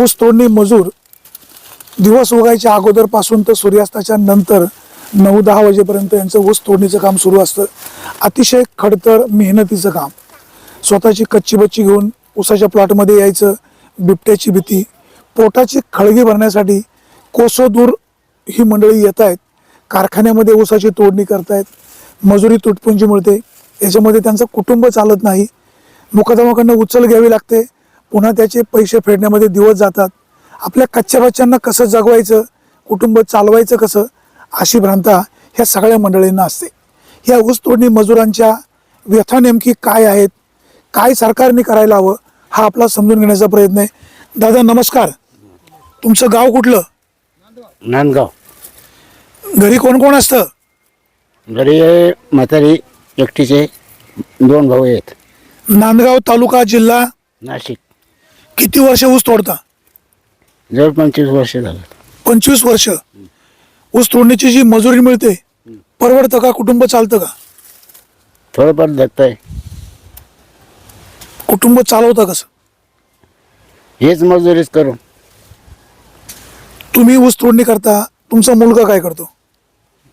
ऊस तोडणी मजूर दिवस उगायच्या अगोदरपासून तर सूर्यास्ताच्या नंतर नऊ दहा वाजेपर्यंत यांचं ऊस तोडणीचं काम सुरू असतं. अतिशय खडतर मेहनतीचं काम. स्वतःची कच्ची बच्ची घेऊन ऊसाच्या प्लॉटमध्ये यायचं बिबट्याची भीती पोटाची खळगी भरण्यासाठी कोसोदूर ही मंडळी येत आहेत कारखान्यामध्ये ऊसाची तोडणी करतायत मजुरी तुटपुंजी मिळते याच्यामध्ये त्यांचं कुटुंब चालत नाही मुकादमाकडनं उचल घ्यावी लागते पुन्हा त्याचे पैसे फेडण्यामध्ये दिवस जातात. आपल्या कच्च्या बच्च्यांना कसं जगवायचं कुटुंब चालवायचं कसं अशी भ्रांता ह्या सगळ्या मंडळींना असते. ह्या ऊस तोडणी मजुरांच्या व्यथा नेमकी काय आहेत? काय सरकारने करायला हवं? हा आपला समजून घेण्याचा प्रयत्न आहे. दादा नमस्कार. तुमचं गाव कुठलं? नांदगाव. घरी कोण कोण असतं? घरी म्हातारी एकटीचे दोन भाऊ आहेत. नांदगाव तालुका जिल्हा? नाशिक. किती वर्ष ऊस तोडता? जवळ पंचवीस वर्ष झालं. पंचवीस वर्ष? ऊस तोडण्याची जी मजुरी मिळते परवडतं का? कुटुंब चालतं का? थोडंफार जगताय. कुटुंब चालवतं कसं? हेच मजुरीच करू तुम्ही ऊस तोडणी करता तुमचा मुलगा काय करतो?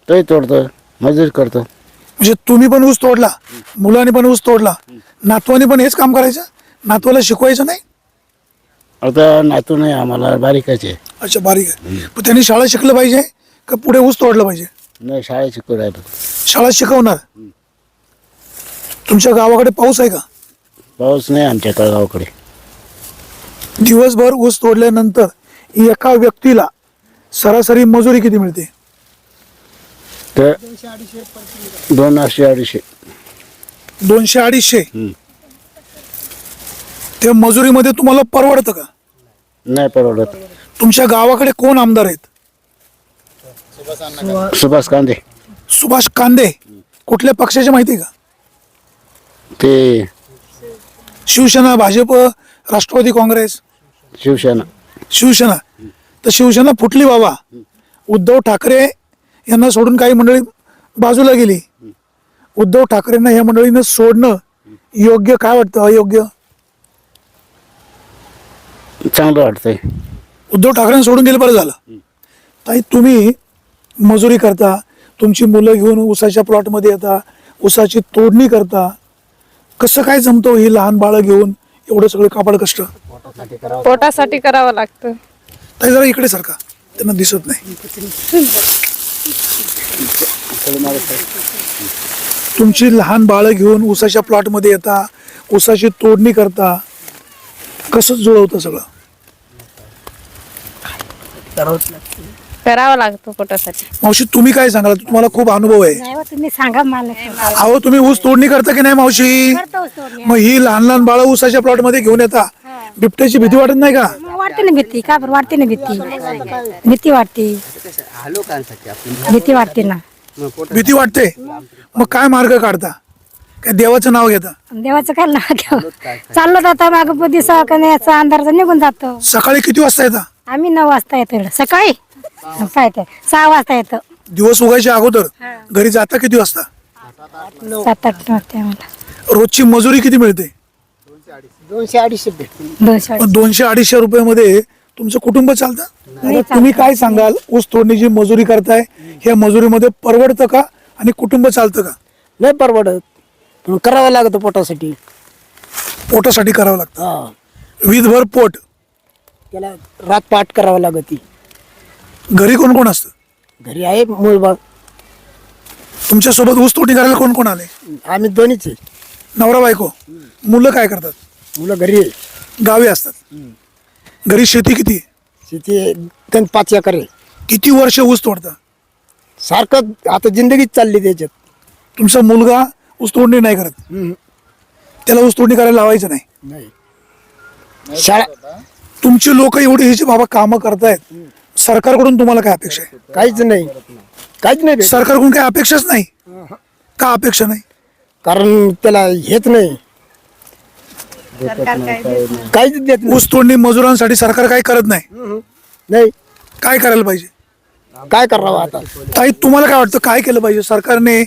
तोही तोडतो मजुरी करतो. म्हणजे तुम्ही पण ऊस तोडला मुलाने पण ऊस तोडला नातवाने पण हेच काम करायचं? नातवाला शिकवायचं नाही? आता नातू नाही आम्हाला बारीकच आहे. अच्छा बारीक आहे. पण त्यांनी शाळा शिकलं पाहिजे का पुढे ऊस तोडलं पाहिजे? नाही शाळेत शिकू राहिलो शाळा शिकवणार? तुमच्या गावाकडे पाऊस आहे का? पाऊस नाही आमच्या गावाकडे. दिवसभर ऊस तोडल्यानंतर एका व्यक्तीला सरासरी मजुरी किती मिळते? तर दोन अडीचशे अडीचशे. दोनशे अडीचशे. हम्म. त्या मजुरीमध्ये तुम्हाला परवडतं का? नाही परवडत. तुमच्या गावाकडे कोण आमदार आहेत? सुभाष कांदे. सुभाष कांदे. कुठल्या पक्षाचे माहिती आहे का? ते शिवसेना भाजप राष्ट्रवादी काँग्रेस? शिवसेना. शिवसेना. तर शिवसेना फुटली बाबा. उद्धव ठाकरे यांना सोडून काही मंडळी बाजूला गेली. उद्धव ठाकरेंना या मंडळीनं सोडणं योग्य काय वाटतं? अयोग्य? चांगलं वाटतंय. उद्धव ठाकरेंना सोडून गेलं बरं झालं. ताई तुम्ही मजुरी करता तुमची मुलं घेऊन ऊसाच्या प्लॉटमध्ये येता ऊसाची तोडणी करता कसं काय जमतो ही लहान बाळं घेऊन एवढं सगळं कापड कष्ट? पोटासाठी करावं लागतं. ताई जरा इकडे सारखा त्यांना दिसत नाही. तुमची लहान बाळं घेऊन ऊसाच्या प्लॉटमध्ये येता ऊसाची तोडणी करता कसं जुळवतं सगळं? करावं लागतं पोटासाठी. मावशी तुम्ही काय सांगाल? तुम्हाला खूप अनुभव आहे. नाही हो, तुम्ही सांगा मला. अहो तुम्ही ऊस तोडणी करता की नाही मावशी? मग ही लहान लहान बाळं ऊसाच्या प्लॉटमध्ये घेऊन येता. बिबट्याची भीती वाटत नाही का? वाटते ना भीती. का बरं? वाटते ना भीती. भीती वाटते. भीती वाटते ना. भीती वाटते? मग काय मार्ग काढता? काय देवाचं नाव घेता? देवाचं काय नाव घ्यावं? चाललो जाता माग दिसा का नाही? याचा अंधाराचा निघून जातो. सकाळी किती वाजता येता? आम्ही नऊ वाजता येतो इकडं. सकाळी? काय ते? सहा वाजता येतो. दिवस उगायच्या अगोदर? घरी जाता किती वाजता? सात आठ वाजता आम्हाला. रोजची मजुरी किती मिळते? दोनशे अडीचशे मग दोनशे अडीचशे रुपयामध्ये तुमचं कुटुंब चालतं? आता तुम्ही काय सांगाल? ऊस तोडणीची मजुरी करताय ह्या मजुरीमध्ये परवडतं का आणि कुटुंब चालतं का? नाही परवडत. पण करावं लागतं पोटासाठी. पोटासाठी करावं लागतं. हा. वीजभर पोट. त्याला रात पाठ करावं लागत. घरी कोण कोण असतं? घरी आहे मूळबाग तुमच्यासोबत ऊस तोडणी करायला कोण कोण आले? आम्ही दोन्हीच आहे. नवरा बायको. मुलं काय करतात? मुलं घरी आहे. गावी असतात. घरी शेती किती? शेती गण पाच एकर आहे. किती वर्ष ऊस तोडता? सारखं आता जिंदगीच चालली त्याच्यात. तुमचा मुलगा ऊस तोडणी नाही करत. हम्म. त्याला ऊस तोडणी करायला लावायचं नाही. नाही. शाळा तुमची लोक एवढी ह्याची बाबा कामं करतायत सरकारकडून तुम्हाला काय अपेक्षा आहे? काहीच नाही. काहीच नाही भेटत. सरकारकडून काही अपेक्षाच नाही? का अपेक्षा नाही? कारण त्याला हेच नाही. काहीच देत नाही. ऊस तोडणी मजुरांसाठी सरकार काही करत नाही. नाही. काय करायला पाहिजे? काय करावं आता? ताई तुम्हाला काय वाटतं? काय केलं पाहिजे? सरकारने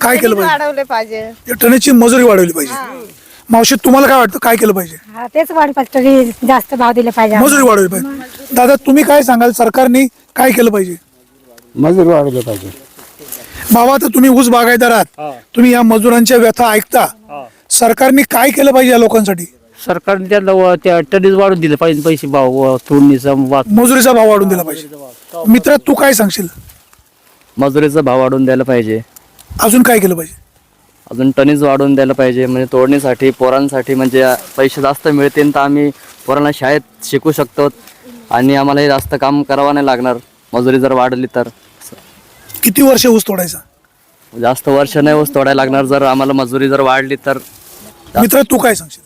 काय केलं पाहिजे? वाढवले पाहिजे. या टनेची मजुरी वाढवली पाहिजे. मावशी तुम्हाला काय वाटतं? काय केलं पाहिजे? हा तेच वाढ जास्त भाव दिले पाहिजे मजुरी वाढवली पाहिजे. दादा तुम्ही काय सांगाल? सरकारने काय केलं पाहिजे? मजूर वाढवले पाहिजे. बाबा तर तुम्ही ऊस बागायदार आहात. तुम्ही या मजुरांच्या व्यथा ऐकता. सरकारने काय केलं पाहिजे या लोकांसाठी? सरकारने त्याला व- त्या टनीज वाढून दिले पाहिजे पैसे भाव व तोडणीचा वा- मजुरीचा भाव वाढून दिला पाहिजे. मित्र तू काय सांगशील? मजुरीचा भाव वाढवून द्यायला पाहिजे. अजून काय केलं पाहिजे? अजून टनीज वाढवून द्यायला पाहिजे म्हणजे तोडणीसाठी पोरांसाठी म्हणजे पैसे जास्त मिळतील तर आम्ही पोरांना शाळेत शिकू शकतो. आणि आम्हाला हे जास्त काम करावं नाही लागणार. मजुरी जर वाढली तर. किती वर्ष ऊस तोडायचा? जास्त वर्ष नाही ऊस तोडायला लागणार. जर आम्हाला मजुरी जर वाढली तर. मित्र तू काय सांगशील?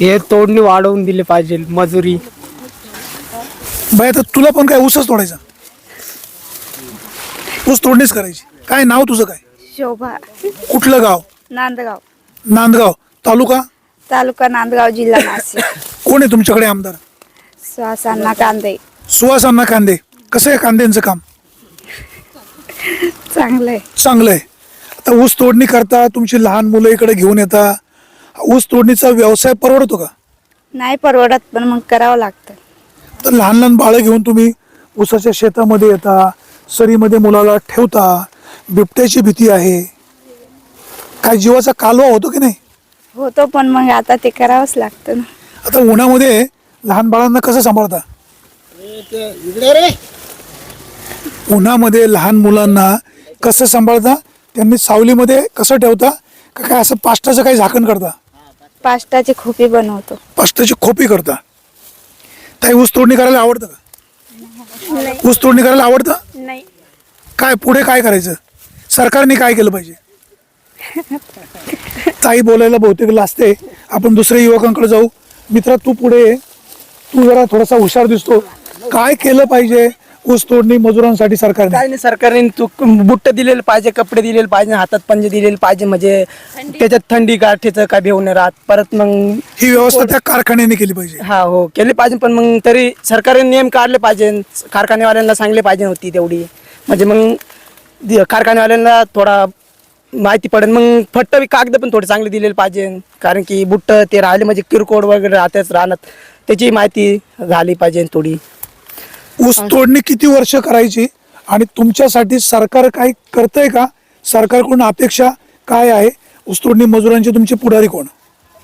हे तोडणी वाढवून दिली पाहिजे मजुरी. बाय तर तुला पण काय ऊसच तोडायचा? ऊस तोडणीच करायची. काय नाव तुझं काय? शोभा. कुठलं गाव? नांदगाव. नांदगाव. तालुका? तालुका नांदगाव जिल्हा नाशिक. कोण आहे तुमच्याकडे आमदार? श्वासांना कांदे. सुहासांना कांदे. कसं आहे कांद्यांचं काम? चांगलंय. चांगलं आहे आता ऊस तोडणी करता तुमची लहान मुलं इकडे घेऊन येता. ऊस तोडणीचा व्यवसाय परवडतो का? नाही परवडत पण मग करावं लागतं. तर लहान लहान बाळं घेऊन तुम्ही ऊसाच्या शेतामध्ये येता सरीमध्ये मुलाला ठेवता. बिबट्याची भीती आहे. काय जीवाचा कालवा होतो की नाही? होतो पण मग आता ते करावंच लागतं ना. आता उन्हामध्ये लहान बाळांना कसं सांभाळता? उन्हामध्ये लहान मुलांना कसं सांभाळता? त्यांनी सावलीमध्ये कसं ठेवता? का काय असं पाष्टाचं काही झाकण करता? पाष्टाची खोपी बनवतो. पाष्टाची खोपी करता? ताई ऊस तोडणी करायला आवडतं का? ऊस तोडणी करायला आवडतं? नाही. काय पुढे काय करायचं? सरकारने काय केलं पाहिजे? ताई बोलायला बहुतेक लाजते आपण दुसऱ्या युवकांकडे जाऊ. मित्रा तू पुढे. तू जरा थोडासा हुशार दिसतो. काय केलं पाहिजे? ऊस तोडणी मजुरांसाठी सरकारने. काय नाही सरकारने तू बुट्ट दिलेलं पाहिजे कपडे दिलेले पाहिजे हातात पंजे दिलेले पाहिजे म्हणजे त्याच्यात थंडी गाठीचं काय भेऊ नाही राहत. परत मग ही व्यवस्था त्या कारखान्याने केली पाहिजे. हा हो केले पाहिजे पण मग तरी सरकारने नियम काढले पाहिजे. कारखानेवाल्यांना सांगले पाहिजे होती तेवढी. म्हणजे मग दि- कारखानेवाल्यांना थोडा माहिती पडेल. मग फट्ट बी कागद पण थोडे चांगले दिलेले पाहिजे. कारण की बुट्ट ते राहिले म्हणजे किरकोळ वगैरे राहतेच राहणार त्याची माहिती झाली पाहिजे थोडी. ऊस तोडणी किती वर्ष करायची? आणि तुमच्यासाठी सरकार काय करतंय का? सरकारकडून अपेक्षा काय आहे? ऊस तोडणी मजुरांचे तुमचे पुढारी कोण?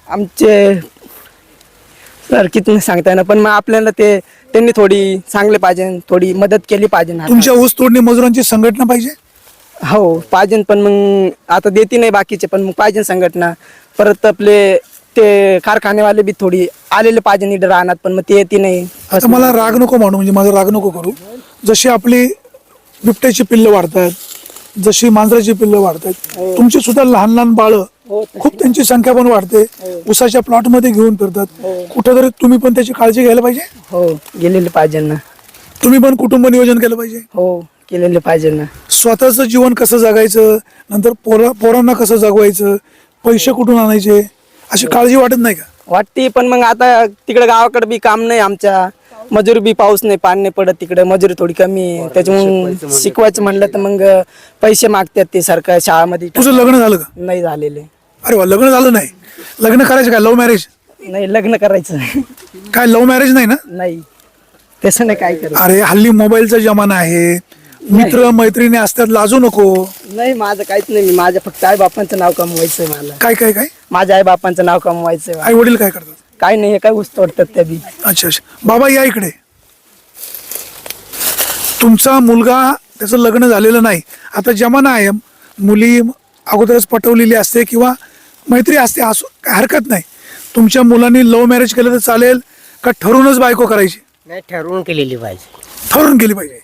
आमचे सर किती सांगता येणार पण मग आपल्याला ते त्यांनी थोडी सांगले पाहिजे थोडी मदत केली पाहिजे ना. तुमच्या ऊस तोडणी मजुरांची संघटना पाहिजे? हो पाहिजे पण मग आता देते नाही बाकीचे पण मग पाहिजे संघटना. परत आपले ते कारखानेवाले बी थोडी आलेले पाहिजे नीट राहणार पण मग ते येते नाही. आता मला राग नको म्हणू म्हणजे माझा राग नको करू. जशी आपली बिबट्याची पिल्लं वाढतात जशी मांजराची पिल्लं वाढतात तुमची सुद्धा लहान लहान बाळं खूप त्यांची संख्या पण वाढते. उसाच्या प्लॉटमध्ये घेऊन फिरतात. कुठेतरी तुम्ही पण त्याची काळजी घ्यायला पाहिजे? हो गेलेले पाहिजे ना. तुम्ही पण कुटुंब नियोजन केलं पाहिजे? हो केलेले पाहिजे ना. स्वतःचं जीवन कसं जगायचं? नंतर पोरा पोरांना कसं जगवायचं? पैसे कुठून आणायचे? अशी काळजी वाटत नाही का? वाटते पण मग आता तिकडे गावाकडे बी काम नाही आमच्या. मजुरी बी पाऊस नाही पाणी नाही पडत तिकडे मजुरी थोडी कमी आहे. त्याच्यामुळे शिकवायचं म्हणलं तर मग पैसे मागतात ते सरकार शाळामध्ये. तुझं लग्न झालं का? नाही झालेले अरे वा लग्न झालं नाही. लग्न करायचं काय? लव्ह मॅरेज नाही लग्न करायचं. काय लव्ह मॅरेज नाही ना? नाही. तसं नाही काय करत अरे हल्ली मोबाईलचा जमाना आहे. मित्र मैत्रिणी असतात लाजू नको. नाही माझं काहीच नाही. मी माझ्या फक्त आई बापांचं नाव कमवायचंय मला. काय काय काय? माझ्या आई बापांचं नाव कमवायचंय. आई वडील काय करतात? काय नाही हे काय ऊस तोडतात त्या बी अच्छा अच्छा. बाबा या इकडे. तुमचा मुलगा त्याचं लग्न झालेलं नाही. आता जमाना आहे. मुली अगोदरच पटवलेली असते किंवा मैत्री असते असो काय हरकत नाही. तुमच्या मुलांनी लव्ह मॅरेज केलं तर चालेल का ठरूनच बायको करायची? नाही ठरवून केलेली पाहिजे. ठरून केली पाहिजे.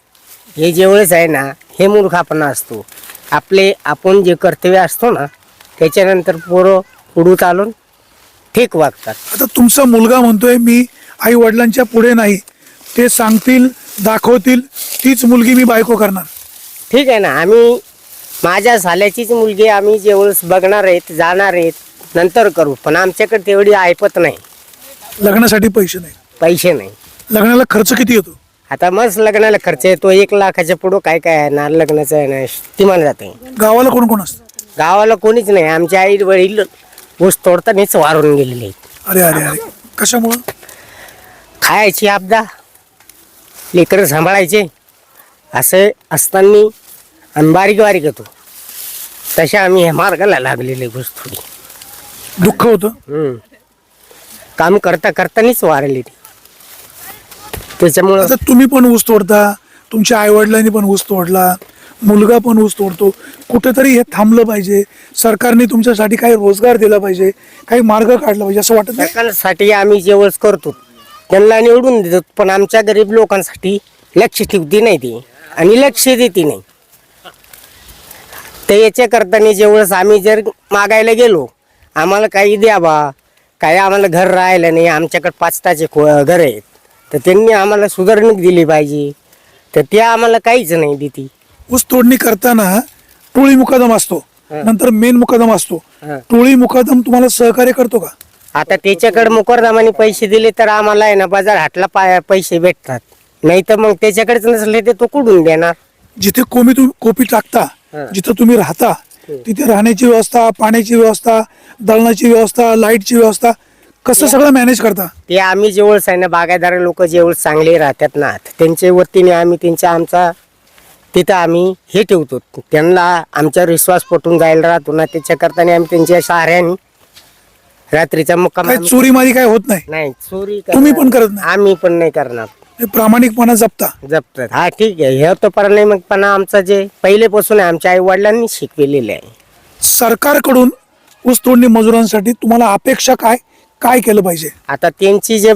हे जेवढेच आहे ना हे मूर्खापणा असतो. आपले आपण जे कर्तव्य असतो ना त्याच्यानंतर पोरं पुढू चालून ठीक वागतात. आता तुमचा मुलगा म्हणतोय मी आई वडिलांच्या पुढे नाही. ते सांगतील दाखवतील तीच मुलगी मी बायको करणार. ठीक आहे ना आम्ही माझ्या साल्याचीच मुलगी आम्ही जेवढेच बघणार आहेत जाणार आहेत नंतर करू. पण आमच्याकडे तेवढी ऐपत नाही. लग्नासाठी पैसे नाही. पैसे नाही. लग्नाला खर्च किती येतो? आता मस्त लग्नाला खर्च येतो. एक लाखाच्या पुढं काय काय आहे? ना लग्नाचं आहे ना ती मला जाते. गावाला कोण कोण असतं? गावाला कोणीच नाही. आमचे आई वडील ऊस तोडतानाच वारून गेलेले आहेत. अरे अरे अरे. कशामुळं? खायची आपदा लेकरं सांभाळायचे असे असताना आणि बारीक बारीक होतो. तशा आम्ही ह्या मार्गाला लागलेले घुस थोडी दुःख होतं? हम्म. काम करता करतानाच वारले ते. त्याच्यामुळं आता तुम्ही पण ऊस तोडता तुमच्या आई वडिलांनी पण ऊस तोडला. मुलगा पण ऊस तोडतो. कुठेतरी हे थांबलं पाहिजे. सरकारने तुमच्यासाठी काही रोजगार दिला पाहिजे. काही मार्ग काढला पाहिजे असं वाटत नाही? सरकारसाठी आम्ही जेवढ करतो त्यांना निवडून देतो पण आमच्या गरीब लोकांसाठी लक्ष ठेवती नाही ती आणि लक्ष देते नाही. तर याच्या करताना जेवढंच आम्ही जर मागायला गेलो आम्हाला काही द्या बा काही आम्हाला घर राहिलं नाही आमच्याकडे पाच ताचे घर आहेत. तर त्यांनी आम्हाला सुधारणूक दिली पाहिजे. तर त्या आम्हाला काहीच नाही देते. ऊस तोडणी करताना टोळी मुकादम असतो. नंतर मेन मुकादम असतो. टोळी मुकादम तुम्हाला सहकार्य करतो का? आता त्याच्याकडे मुकरदामाने पैसे दिले तर आम्हाला आहे ना बाजार हाटला पैसे भेटतात. नाही तर मग त्याच्याकडेच नसले ते तो कुठून देणार? जिथे कोमी तुम्ही कोपी टाकता हा. जिथं तुम्ही राहता तिथे राहण्याची व्यवस्था पाण्याची व्यवस्था दळणाची व्यवस्था लाईटची व्यवस्था कसं सगळं मॅनेज करता? ते आम्ही जेवळ आहे ना बागायदार लोक जेवळ चांगले राहतात ना त्यांच्या वतीने आम्ही त्यांच्या आमचा तिथं आम्ही हे ठेवतो. त्यांना आमच्यावर विश्वास पटून जायला राहतो ना त्याच्या करताना आम्ही त्यांच्या सहाऱ्याने रात्रीचा मुक्काम काही आम्ही- चोरी मारी काय होत नाही? नाही चोरी तुम्ही पण करत नाही? आम्ही पण नाही करणार. हे प्रामाणिकपणा जपता. जपतात. हा ठीक आहे. हे तो प्रामाणिकपणा आमचा जे पहिलेपासून आहे आमच्या आई वडिलांनी शिकविलेले आहे. सरकारकडून ऊस तोडणी मजुरांसाठी तुम्हाला अपेक्षा काय? काय केलं पाहिजे? आता त्यांची जे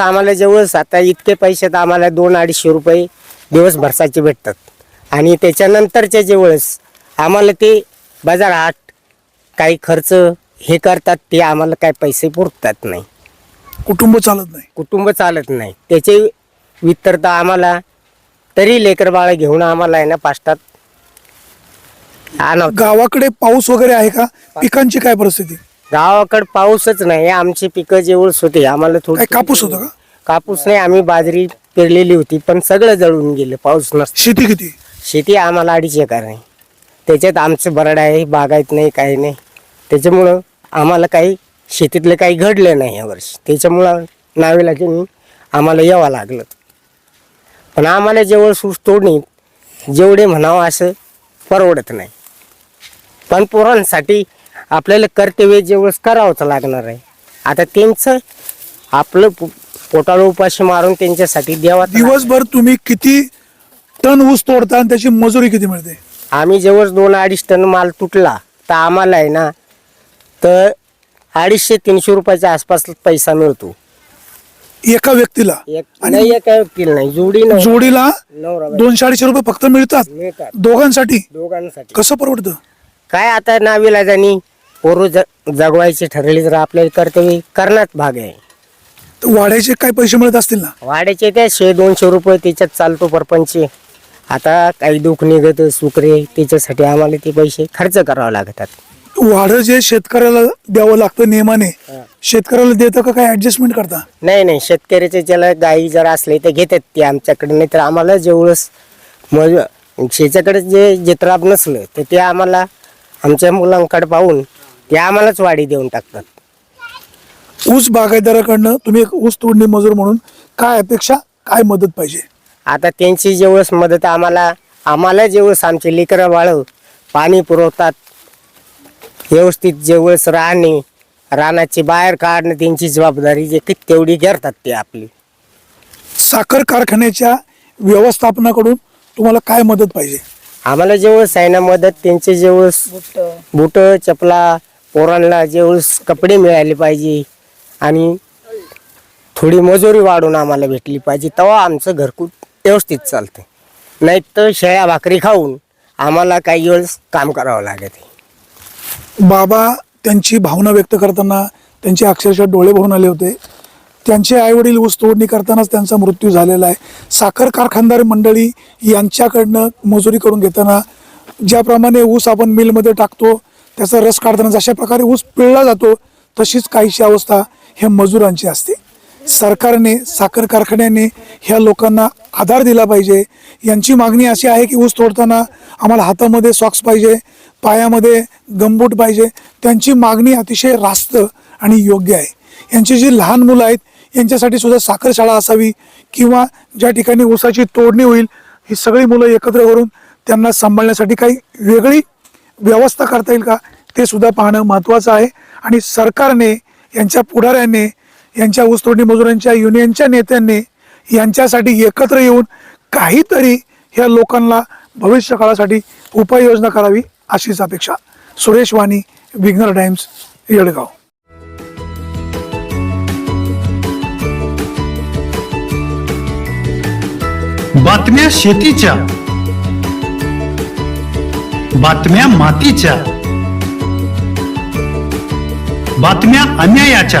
आम्हाला जेवढ आता इतके पैसे तर आम्हाला दोन अडीचशे रुपये दिवस भरसाचे भेटतात. आणि त्याच्यानंतरच्या जे वेळेस आम्हाला ते बाजार हाट काही खर्च हे करतात ते आम्हाला काही पैसे पुरतात नाही. कुटुंब चालत नाही. कुटुंब चालत नाही. त्याचे वितरता आम्हाला तरी लेकर बाळ घेऊन आम्हाला आहे ना पाष्टात आणवतात गावाकडे पाऊस वगैरे आहे का? पिकांची काय परिस्थिती? गावाकडे पाऊसच नाही. आमची पिकं जेवढ होते आम्हाला थोडी काय कापूस होता का? कापूस नाही. आम्ही बाजरी पेरलेली होती पण सगळं जळून गेलं. पाऊस नसतं. शेती किती? शेती आम्हाला अडीच एकर आहे. त्याच्यात आमचं बरड आहे बागायत नाही काही नाही. त्याच्यामुळं आम्हाला काही शेतीतलं काही घडलं नाही यावर्षी त्याच्यामुळं नावेला त्यांनी आम्हाला यावं लागलं. पण आम्हाला जेवढं सूस तोडणीत जेवढे म्हणावं असं परवडत नाही. पण पोरांसाठी आपल्याला कर्तव्य जेवढंच करावंच लागणार आहे. आता त्यांचं आपलं पो- पोटाला उपाशी मारून त्यांच्यासाठी द्यावा दिवसभर तुम्ही किती टन ऊस तोडता आणि त्याची मजुरी किती मिळते? आम्ही जेव्हा दोन अडीच टन माल तुटला तर आम्हाला आहे ना तर अडीचशे तीनशे रुपयाच्या आसपास पैसा मिळतो. एका व्यक्तीला? एक नाही एका व्यक्तीला नाही जोडी नाही जोडीला नवरा बायको दोनशे अडीचशे रुपये फक्त मिळतात? मिळतात. दोघांसाठी? दोघांसाठी. कसं परवडतं? काय आता नावीला जाणी पोरं ज जगवायची ठरली तर आपल्याला कर्तव्य करण्यात भाग आहे. तर वाढायचे काय पैसे मिळत असतील ना? वाड्याचे त्या शे दोनशे रुपये त्याच्यात चालतो परपंच. आता काही दुःख निघत सुकरे त्याच्यासाठी आम्हाला ते पैसे खर्च करावे लागतात. वाढ जे शेतकऱ्याला द्यावं लागतं नियमाने शेतकऱ्याला देतं का काय ऍडजस्टमेंट करता? नाही नाही शेतकऱ्याचे ज्याला गाई जर असले तर घेतात ते आमच्याकडे नाही तर आम्हाला जेवढंच मग शेच्याकडे जे जित्राब नसलं तर ते आम्हाला आमच्या मुलांकडे पाहून ते आम्हालाच वाढी देऊन टाकतात. ऊस बागायतदाराकडनं तुम्ही एक ऊस तोडणी मजूर म्हणून काय अपेक्षा काय मदत पाहिजे? आता त्यांची जेवढच मदत आम्हाला आम्हाला जेवढच आमचे लेकरं बाळ पाणी पुरवतात व्यवस्थित जेवढच राहणे रानाची बाहेर काढणं त्यांची जबाबदारी जे की तेवढी घेतात ते आपली. साखर कारखान्याच्या व्यवस्थापनाकडून तुम्हाला काय मदत पाहिजे? आम्हाला जेवढच आहे ना मदत त्यांचे जेवढच बुट. चपला पोरांना जेवढच कपडे मिळाले पाहिजे आणि थोडी मजुरी वाढून आम्हाला भेटली पाहिजे. तेव्हा आमचं घरकुट व्यवस्थित चालते. नाही तर शेळ्या भाकरी खाऊन आम्हाला काही वेळेस काम करावं लागते बाबा त्यांची भावना व्यक्त करताना त्यांचे अक्षरशः डोळे भरून आले होते. त्यांचे आईवडील ऊस तोडणी करतानाच त्यांचा मृत्यू झालेला आहे. साखर कारखानदार मंडळी यांच्याकडनं मजुरी करून घेताना ज्याप्रमाणे ऊस आपण मिलमध्ये टाकतो त्याचा रस काढताना जशा प्रकारे ऊस पिळला जातो तशीच काहीशी अवस्था हे मजुरांची असते. सरकारने साखर कारखान्याने ह्या लोकांना आधार दिला पाहिजे. यांची मागणी अशी आहे की ऊस तोडताना आम्हाला हातामध्ये सॉक्स पाहिजे पायामध्ये गमबूट पाहिजे. त्यांची मागणी अतिशय रास्त आणि योग्य आहे. यांची जी लहान मुलं आहेत यांच्यासाठी सुद्धा साखर शाळा असावी किंवा ज्या ठिकाणी ऊसाची तोडणी होईल ही सगळी मुलं एकत्र करून त्यांना सांभाळण्यासाठी काही वेगळी व्यवस्था करता येईल का ते सुद्धा पाहणं महत्त्वाचं आहे. आणि सरकारने यांच्या पुढाऱ्याने यांच्या ऊसतोडणी मजुरांच्या युनियनच्या नेत्यांनी यांच्यासाठी एकत्र येऊन काहीतरी ह्या लोकांना भविष्य काळासाठी उपाययोजना करावी अशीच अपेक्षा. सुरेश वाणी विग्नर टाइम्स येडगाव. बातम्या शेतीच्या. बातम्या मातीच्या. बातम्या अन्यायाच्या.